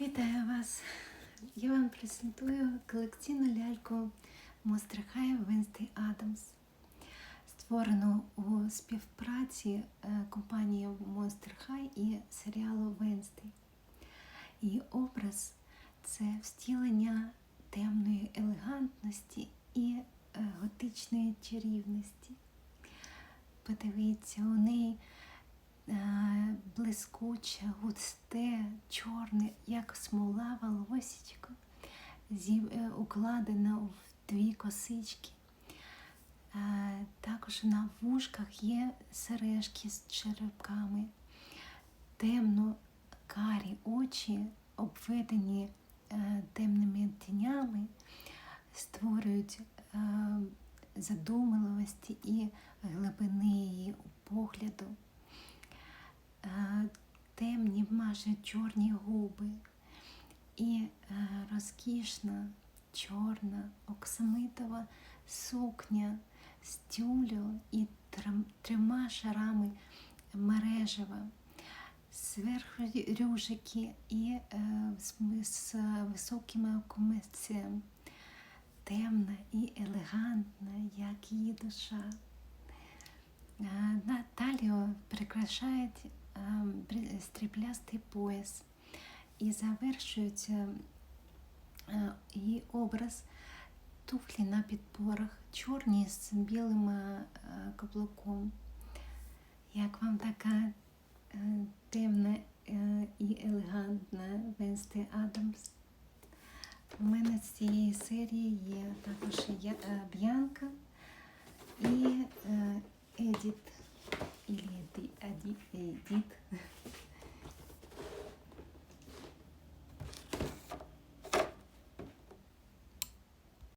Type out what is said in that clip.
Вітаю вас! Я вам презентую колекційну ляльку High Wednesday Adams, створену у співпраці е, компанії Monster High і серіалу Wednesday. Її образ це втілення темної елегантності і е, готичної чарівності. Подивіться, у неї блискуче, густе, чорне, як смола волосічко, е, укладена в дві косички. Е, Також на вушках є сережки з черепками, темно карі очі, обведені е, темними тінями, створюють задумливості і глибини її погляду. Е, майже чорні губи і е, розкішна чорна оксамитова сукня з тюлю і трьома шарами мережева, зверху рюжики і е, з, високими окомецем. Темна і елегантна, як її душа. Е, На е, бри- стріблястий пояс і завершується е, її образ туфлі на підборах, чорні з білим е, каблуком. Як вам така е, темна е, і елегантна Венсти Адамс? У мене з цієї серії є також Б'янка і Едіт.